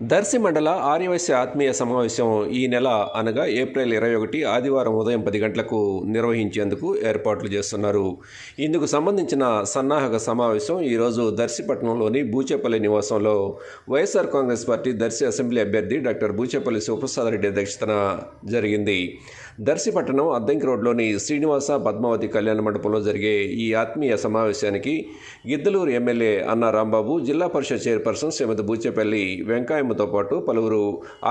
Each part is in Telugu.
Darsi మండల ఆర్యవైశ్య ఆత్మీయ సమావేశం ఈ నెల అనగా ఏప్రిల్ ఇరవై ఒకటి ఆదివారం ఉదయం పది గంటలకు నిర్వహించేందుకు ఏర్పాట్లు చేస్తున్నారు. ఇందుకు సంబంధించిన సన్నాహక సమావేశం ఈరోజు దర్శిపట్నంలోని బూచేపల్లి నివాసంలో YSR Congress party Darsi assembly అభ్యర్థి డాక్టర్ బూచేపల్లి సుప్రసాద్ రెడ్డి అధ్యక్షతన జరిగింది. దర్శిపట్నం అద్దంకి రోడ్లోని శ్రీనివాస పద్మావతి కళ్యాణ మండపంలో జరిగే ఈ ఆత్మీయ సమావేశానికి గిద్దలూరు ఎమ్మెల్యే అన్న రాంబాబు జిల్లా పరిషత్ చైర్పర్సన్ శ్రీమతి బూచేపల్లి వెంకాయమ్మతో పాటు పలువురు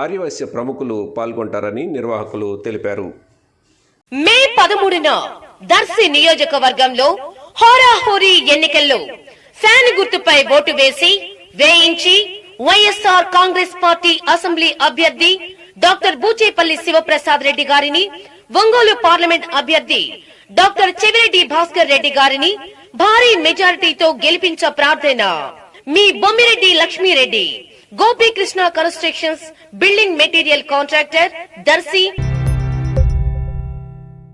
ఆర్యవైశ్య ప్రముఖులు పాల్గొంటారని నిర్వాహకులు తెలిపారు. మే పదమూడున దర్శి నియోజకవర్గంలో హోరాహోరీ ఎన్నికల్లో ఫ్యాన్ గుర్తుపై ఓటు వేసి వేయించి వైఎస్ఆర్ కాంగ్రెస్ పార్టీ అసెంబ్లీ అభ్యర్థి డాక్టర్ బూచేపల్లి శివప్రసాద్ రెడ్డి గారిని ఒంగోలు పార్లమెంట్ అభ్యర్థి డాక్టర్ చెవిరెడ్డి భాస్కర్ రెడ్డి గారిని భారీ మెజారిటీతో గెలిపించ ప్రార్థన. మీ Bommireddy Lakshmireddy Gopikrishna constructions building material contractor Darsi